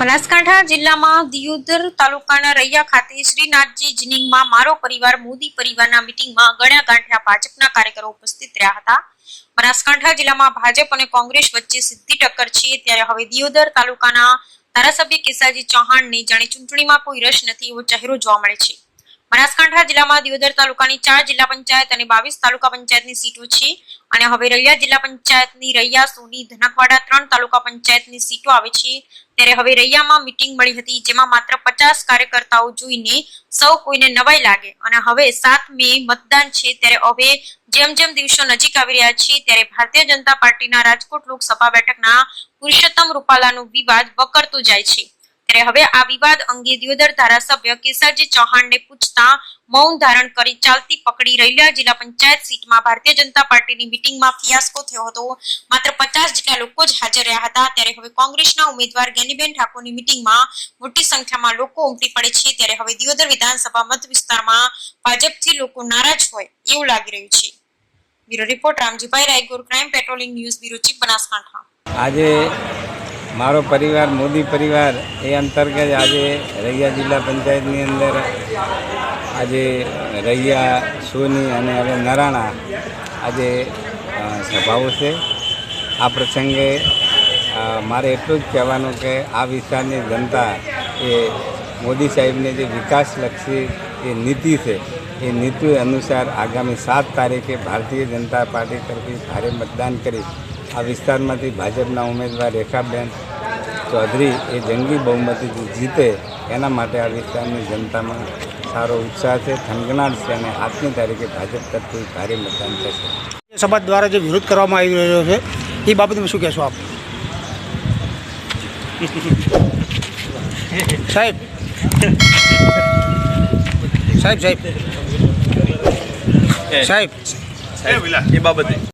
બનાસકાંઠા જિલ્લામાં દિયોદર તાલુકાના રૈયા ખાતે શ્રીનાથજી જીનિંગમાં મારો પરિવાર, મોદી પરિવારના મિટિંગમાં ગણ્યા ગાંઠ્યા ભાજપના કાર્યકરો ઉપસ્થિત રહ્યા હતા. બનાસકાંઠા જિલ્લામાં ભાજપ અને કોંગ્રેસ વચ્ચે સીધી ટક્કર છે. ત્યારે હવે દિયોદર તાલુકાના ધારાસભ્ય કેસાજી ચૌહાણને જાણે ચૂંટણીમાં કોઈ રસ નથી એવો ચહેરો જોવા મળે છે. બનાસકાંઠા જિલ્લામાં દિયોદર તાલુકાની ચાર જિલ્લા પંચાયત અને બાવીસ તાલુકા પંચાયતની સીટો છે. અને હવે રૈયા જિલ્લા પંચાયતની રૈયા, સોની ધનકવાડા ત્રણ તાલુકા પંચાયતની સીટો આવે છે. ત્યારે હવે રૈયામાં મીટિંગ મળી હતી જેમાં માત્ર પચાસ કાર્યકર્તાઓ જોઈને સૌ કોઈને નવાઈ લાગે. અને હવે સાત મે મતદાન છે ત્યારે હવે જેમ જેમ દિવસો નજીક આવી રહ્યા છે ત્યારે ભારતીય જનતા પાર્ટીના રાજકોટ લોકસભા બેઠકના પુરુષોત્તમ રૂપાલાનો વિવાદ વકરતો જાય છે. ત્યારે હવે આ વિવાદ અંગે દિયોદર ધારાસભ્ય કેસરજી ચૌહાણને પૂછતા મૌન ધારણ કરી ચાલતી પકડી રહેલા જિલ્લા પંચાયત સીટમાં ભારતીય જનતા પાર્ટીની મિટિંગમાં ફિયાસ્કો થયો હતો. માત્ર પચાસ જેટલા લોકો જ હાજર રહ્યા હતા. ત્યારે હવે કોંગ્રેસના ઉમેદવાર ગેનીબેન ઠાકોરની મિટિંગમાં મોટી સંખ્યામાં લોકો ઉમટી પડે છે. ત્યારે હવે દિયોદર વિધાનસભા મત વિસ્તારમાં ભાજપથી લોકો નારાજ હોય એવું લાગી રહ્યું છે. Bureau report Ramjibhai Raygur, crime patrolling news, bureau chief Banaskantha. આજે મારો પરિવાર, મોદી પરિવાર, એ અંતર્ગત આજે રૈયા જિલ્લા પંચાયતની અંદર આજે રૈયા, સોની અને હવે નરાણા આજે સભાઓ છે. આ પ્રસંગે મારે એટલું જ કહેવાનું કે આ વિસ્તારની જનતા એ મોદી સાહેબની જે વિકાસલક્ષી જે નીતિ છે, એ નીતિ અનુસાર આગામી સાત તારીખે ભારતીય જનતા પાર્ટી તરફથી ભારે મતદાન કરી આ વિસ્તારમાંથી ભાજપના ઉમેદવાર રેખાબેન ચૌધરી એ જંગી બહુમતીથી જીતે એના માટે આ વિસ્તારની જનતામાં સારો ઉત્સાહ છે થનગનાટ છે અને આજની તારીખે ભાજપ તરફથી ભારે મતદાન થશે. સભા દ્વારા જે વિરોધ કરવામાં આવી રહ્યો છે એ બાબતમાં શું કહેશો આપ? સાહેબ. સાહેબ સાહેબ. સાહેબ. એ બાબતે.